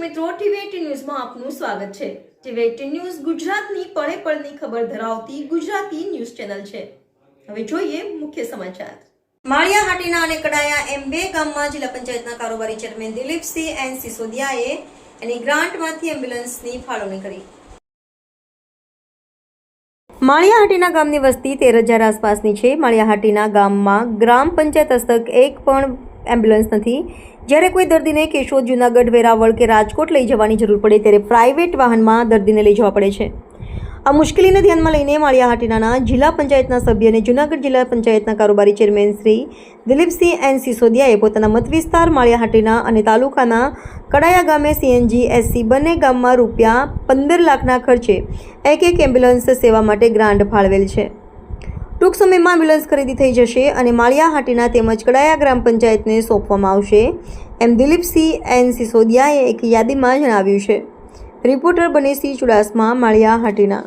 મિત્રો, ટીવી ન્યૂઝમાં આપનું સ્વાગત છે. ટીવી ન્યૂઝ ગુજરાતની પળે પળની ખબર ધરાવતી ગુજરાતી ન્યૂઝ ચેનલ છે. હવે જોઈએ મુખ્ય સમાચાર. માળિયા હાટીના અને કડાયા એમ બે ગામમાં જિલ્લા પંચાયતના કારોબારી ચેરમેન દિલીપસિંહ એન સિસોદિયાએ એની ગ્રાન્ટમાંથી એમ્બ્યુલન્સની ફાળવણી કરી. માળિયાહાટીના ગામની વસ્તી તેર હજાર આસપાસની છે. માળિયાહાટીના ગામમાં ગ્રામ પંચાયત હસ્તક એક પણ એમ્બ્યુલન્સ નથી. જ્યારે કોઈ દર્દીને કેશોદ, જુનાગઢ, વેરાવળ કે રાજકોટ લઈ જવાની જરૂર પડે ત્યારે પ્રાઇવેટ વાહનમાં દર્દીને લઈ જવા પડે છે. આ મુશ્કેલીને ધ્યાનમાં લઈને માળિયાહાટીના જિલ્લા પંચાયતના સભ્ય અને જુનાગઢ જિલ્લા પંચાયતના કારોબારી ચેરમેન શ્રી દિલીપસિંહ એન. સિસોદિયાએ પોતાના મત વિસ્તાર માળિયાહાટીના અને તાલુકાના કડાયા ગામે સીએનજી એસસી બંને ગામમાં રૂપિયા પંદર લાખના ખર્ચે એક એક એમ્બ્યુલન્સ સેવા માટે ગ્રાન્ટ ફાળવેલ છે. ટૂંક સમયમાં એમ્બ્યુલન્સ ખરીદી થઈ જશે અને માળિયાહાટીના તેમજ કડાયા ગ્રામ પંચાયતને સોંપવામાં આવશે. એમ દિલીપસિંહ એન સિસોદિયાએ એક યાદીમાં જણાવ્યું છે. રિપોર્ટર બનેસિંહ ચુડાસમા માળિયા હાટીના